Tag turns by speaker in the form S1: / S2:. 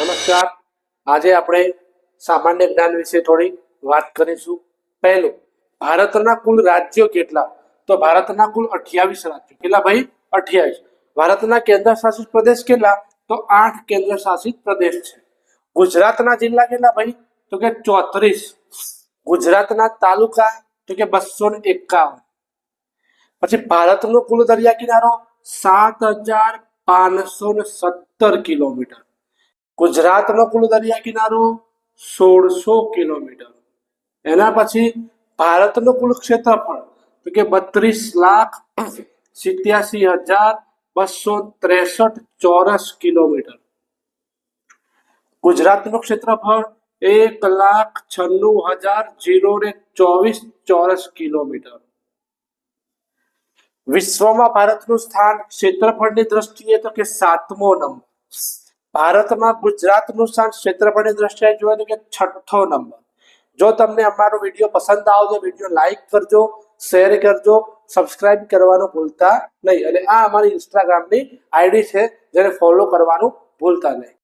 S1: નમસ્કાર. આજે આપણે સામાન્ય જ્ઞાન વિશે થોડી વાત કરીશું. પહેલું, ભારતના કુલ રાજ્યો કેટલા? તો ભારતના કુલ અઠ્યાવીસ રાજ્યો. કેટલા ભાઈ? અઠ્યાવીસ. ભારતના કેન્દ્ર શાસિત પ્રદેશ કેટલા? તો આઠ કેન્દ્ર શાસિત પ્રદેશ છે. ગુજરાતના જિલ્લા કેટલા ભાઈ? તો કે ચોત્રીસ. ગુજરાતના તાલુકા, તો કે બસો ને એકાવન. પછી ભારતનો કુલ દરિયા કિનારો સાત હજાર પાંચસો ને સત્તર કિલોમીટર. ગુજરાતનો કુલ દરિયા કિનારો સોળસો કિલોમીટર. એના પછી ભારતનું કુલ ક્ષેત્રફળ તો કે બત્રીસ લાખ સિત્યાસી હજાર બસો ત્રેસઠ ચોરસ કિલોમીટર. ગુજરાતનું ક્ષેત્રફળ એક લાખ છન્નું હજાર જીરો ને ચોવીસ ચોરસ કિલોમીટર. વિશ્વમાં ભારતનું સ્થાન ક્ષેત્રફળની દ્રષ્ટિએ તો કે સાતમો નંબર. ભારતમાં ગુજરાતનું સ્થાન ક્ષેત્રફળની દ્રષ્ટિએ જોઈએ તો કે છઠ્ઠો નંબર. જો તમને અમારો વીડિયો પસંદ આવો તો વીડિયો લાઈક કરજો, શેર કરજો, સબસ્ક્રાઇબ કરવાનું ભૂલતા નહીં. અને આ અમારી ઇન્સ્ટાગ્રામની આઈડી છે, જેને ફોલો કરવાનું ભૂલતા નહીં.